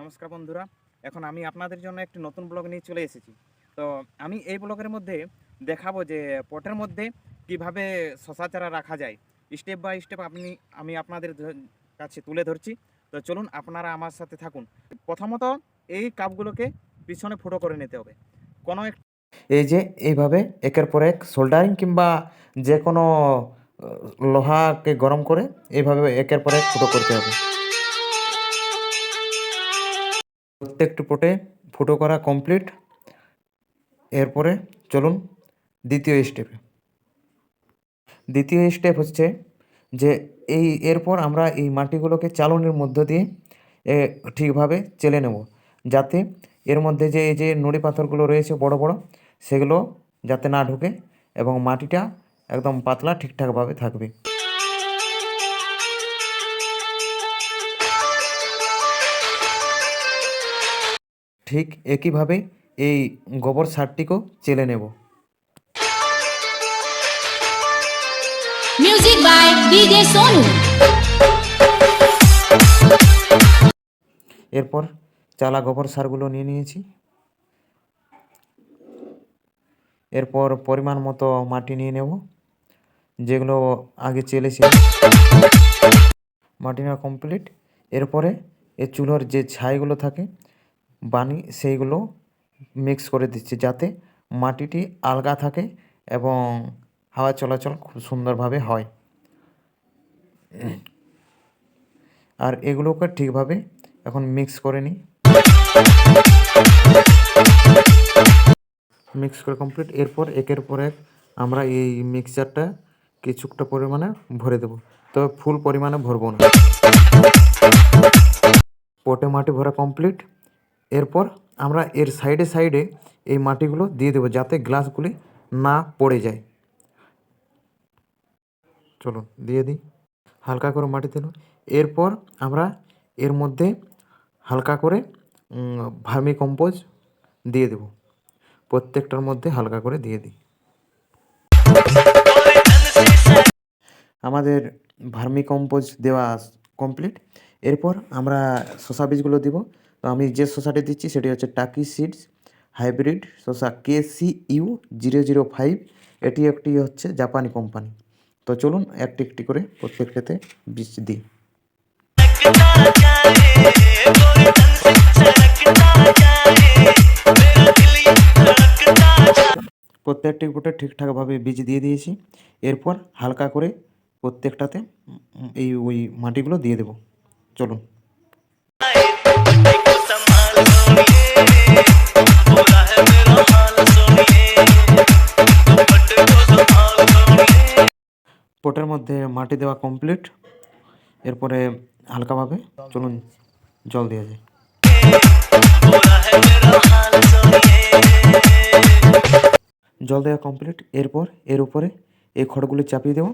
নমস্কার বন্ধুরা, এখন আমি আপনাদের জন্য একটি নতুন ব্লগ নিয়ে চলে এসেছি। তো আমি এই ব্লগের মধ্যে দেখাবো যে পটের মধ্যে কীভাবে শশা চারা রাখা যায়। স্টেপ বাই স্টেপ আপনি, আমি আপনাদের কাছে তুলে ধরছি। তো চলুন আপনারা আমার সাথে থাকুন। প্রথমত এই কাপগুলোকে পিছনে ফুটো করে নিতে হবে। কোনো এক এই যে এইভাবে একের পর এক সোল্ডারিং কিংবা যে কোনো লোহাকে গরম করে এইভাবে একের পর এক ফুটো করতে হবে। প্রত্যেকটি পটে ফুটো করা কমপ্লিট এরপরে চলুন দ্বিতীয় স্টেপে দ্বিতীয় স্টেপ হচ্ছে যে এই এরপর আমরা এই মাটিগুলোকে চালনের মধ্য দিয়ে ঠিকভাবে চেলে নেব। যাতে এর মধ্যে যে, এই যে নুড়ি পাথরগুলো রয়েছে বড় বড়, সেগুলো যাতে না ঢুকে এবং মাটিটা একদম পাতলা ঠিকঠাকভাবে থাকবে। ঠিক একইভাবে এই গোবর সারটিকেও চেলে নেব. এরপর চালা গোবর সারগুলো নিয়ে নিয়েছি। এরপর পরিমাণ মতো মাটি নিয়ে নেব যেগুলো আগে চেলেছি মাটি নেওয়া কমপ্লিট এরপরে এ চুলোর যে ছাইগুলো থাকে বানি সেইগুলো মিক্স করে দিচ্ছি যাতে মাটিটি আলগা থাকে এবং হাওয়া চলাচল খুব সুন্দরভাবে হয়। আর এগুলোকে ঠিকভাবে এখন মিক্স করে নিই। মিক্স করে কমপ্লিট এরপর একের পর এক আমরা এই মিক্সচারটা কিছুটা পরিমাণে ভরে দেব। তবে ফুল পরিমাণে ভরবো না। পটে মাটি ভরা কমপ্লিট এরপর আমরা এর সাইডে সাইডে এই মাটিগুলো দিয়ে দেবো যাতে গ্লাসগুলি না পড়ে যায়। চলো দিয়ে দিই। হালকা করে মাটি দিল এরপর আমরা এর মধ্যে হালকা করে ভার্মি কম্পোজ দিয়ে দেব। প্রত্যেকটার মধ্যে হালকা করে দিয়ে দিই। আমাদের ভার্মি কম্পোজ দেওয়া কমপ্লিট এরপর আমরা শসা বীজগুলো দিব। তো আমি যে শসাটি দিচ্ছি সেটি হচ্ছে টাকি সিডস হাইব্রিড শসা K C U zero zero five. এটি একটি হচ্ছে জাপানি কোম্পানি। তো চলুন একটি একটি করে প্রত্যেকটাতে বীজ দিই। প্রত্যেকটি গোটে ঠিকঠাকভাবে বীজ দিয়ে দিয়েছি। এরপর হালকা করে প্রত্যেকটাতে এই ওই মাটিগুলো দিয়ে দেবো। চলুন। পটের মধ্যে মাটি দেওয়া কমপ্লিট এরপরে হালকাভাবে চলুন জল দেওয়া যায় জল দেওয়া কমপ্লিট এরপর এর উপরে এই খড়গুলি চাপিয়ে দেবো,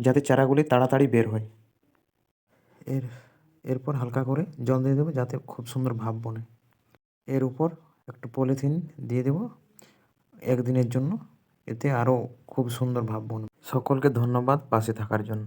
যাতে চারাগুলি তাড়াতাড়ি বের হয়। এর, এরপর হালকা করে জল দিয়ে দেবো, যাতে খুব সুন্দর ভাব বনে। এর উপর একটু পলিথিন দিয়ে দেবো একদিনের জন্য। এতে আরও খুব সুন্দর ভাব বন সকলকে ধন্যবাদ পাশে থাকার জন্য।